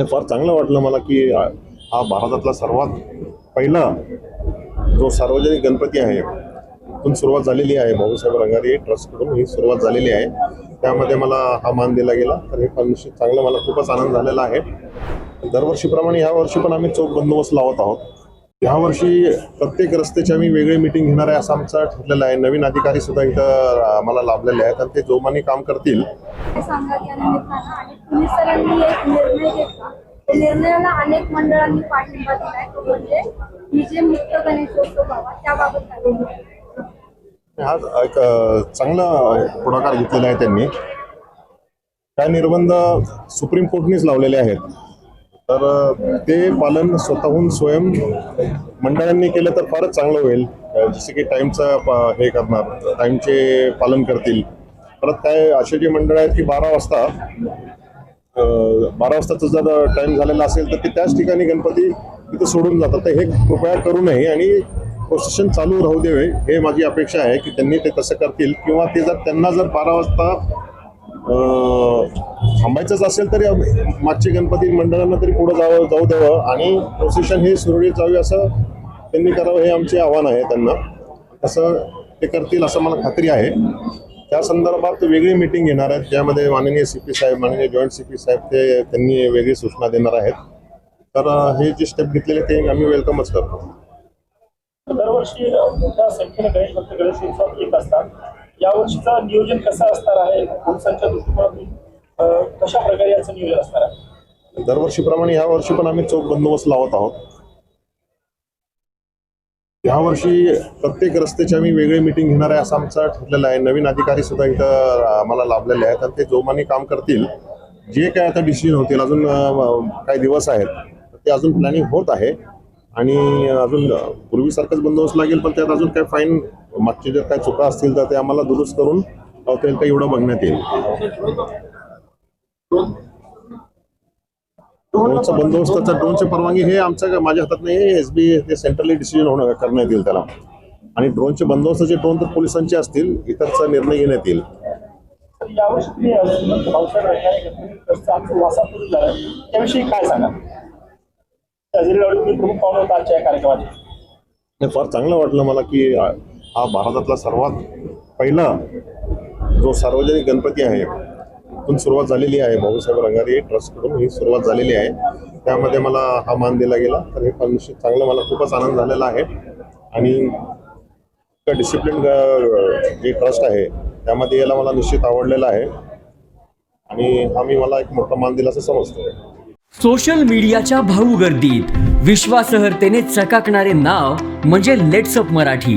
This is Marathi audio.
हे फार चांगलं वाटलं मला की हा भारतातला सर्वात पहिला जो सार्वजनिक गणपती आहे पण सुरुवात झालेली आहे भाऊसाहेब रंगारी ट्रस्टकडून ही सुरुवात झालेली आहे. त्यामध्ये मला हा मान दिला गेला. तर हे पण निश्चित चांगलं मला खूपच आनंद झालेला आहे. दरवर्षीप्रमाणे ह्या वर्षी पण आम्ही चौक बंदोबस्त लावत आहोत. ह्या वर्षी प्रत्येक रस्त्याची आम्ही वेगळी मिटिंग घेणार आहे असं आमचं ठरलेलं आहे. नवीन अधिकारी सुद्धा इथं आम्हाला लाभलेले आहेत. आणि ते जोमाने काम करतील. सांगण्यात सरांनी एक निर्णय घेतला. त्या निर्णयाला अनेक मंडळांनी पाठिंबा दिलाय. तो म्हणजे ही जे मुक्त गणेशोत्सव व्हावा त्याबाबत हा एक अ, चांगला पुढाकार घेतलेला आहे त्यांनी. काय निर्बंध सुप्रीम कोर्टनेच लावलेले आहेत. तर ते पालन स्वतःहून स्वयं मंडळांनी केलं तर फारच चांगलं होईल. जसे की टाईमचं हे करणार टाईमचे पालन करतील. परत काय असे जे मंडळ आहेत की बारा वाजता बारा वाजताचा जर टाइम झालेला असेल तर ते त्याच ठिकाणी गणपती तिथे सोडून जातात. तर हे कृपया करू नये आणि प्रोसेशन चालू राहू द्यावे हे माझी अपेक्षा आहे की त्यांनी ते तसं करतील. किंवा ते जर त्यांना जर बारा वाजता थांबायचंच असेल तरी मागचे गणपती मंडळांना तरी पुढं जावं जाऊ द्यावं. आणि प्रोसेशन हे सुरळीत जावे असं त्यांनी करावं हे आमचे आव्हान आहे त्यांना. तसं ते करतील असं मला खात्री आहे. त्या संदर्भात वेगळी मीटिंग घेणार आहेत. ज्यामध्ये माननीय सी पी साहेब माननीय जॉईंट सी पी साहेब ते त्यांनी वेगळी सूचना देणार आहेत. तर हे जे स्टेप घेतलेले ते आम्ही वेलकमच करतो. दरवर्षी मोठ्या संख्येने गणेश भक्त गणेश उत्सवात येत असतात. यावर्षीचं नियोजन कसं असणार आहे? पोलिसांच्या दृष्टिकोनातून कशा प्रकारे याचं नियोजन असणार आहे? दरवर्षीप्रमाणे पण आम्ही चोख बंदोबस्त लावत आहोत. ह्या वर्षी प्रत्येक रस्त्याची आम्ही वेगळी मिटिंग घेणार आहे असं आमचं ठरलेलं आहे. नवीन अधिकारी सुद्धा इथं आम्हाला लाभलेले आहेत आणि ते जोमाने काम करतील. जे काय आता डिसिजन होतील अजून काही दिवस आहेत ते अजून प्लॅनिंग होत आहे. आणि अजून पूर्वीसारखंच बंदोबस्त लागेल पण त्यात अजून काय फाईन मागचे जर काय चुका असतील तर ते आम्हाला दुरुस्त करून लावता येईल का एवढं बघण्यात येईल. ड्रोनचा बंदोबस्ताचा ड्रोनची परवानगी. हे आमच्या माझ्या हातात नाही एस बी ते सेंट्रली डिसिजन होणं करण्यात येईल त्याला. आणि ड्रोनचे बंदोबस्ताचे ड्रोन तर पोलिसांचे असतील इतरचा निर्णय घेण्यात येईल. त्याविषयी काय सांगा प्रमुख पाहुणे होता आजच्या या फार चांगलं वाटलं मला की हा हा भारतातला सर्वात पहिला जो सार्वजनिक गणपती आहे इथून सुरुवात झालेली आहे. भाऊसाहेब रंगारी ट्रस्टकडून ही सुरुवात झालेली आहे. त्यामध्ये मला हा मान दिला गेला. तर हे पण निश्चित चांगलं मला खूपच आनंद झालेला आहे. आणि डिसिप्लिन जे ट्रस्ट आहे त्यामध्ये याला मला निश्चित आवडलेलं आहे. आणि आम्ही मला एक मोठा मान दिला असं समजतो सोशल मीडियाच्या भाऊ गर्दीत विश्वासहर्तेने चकाकणारे नाव म्हणजे लेट्सअप मराठी.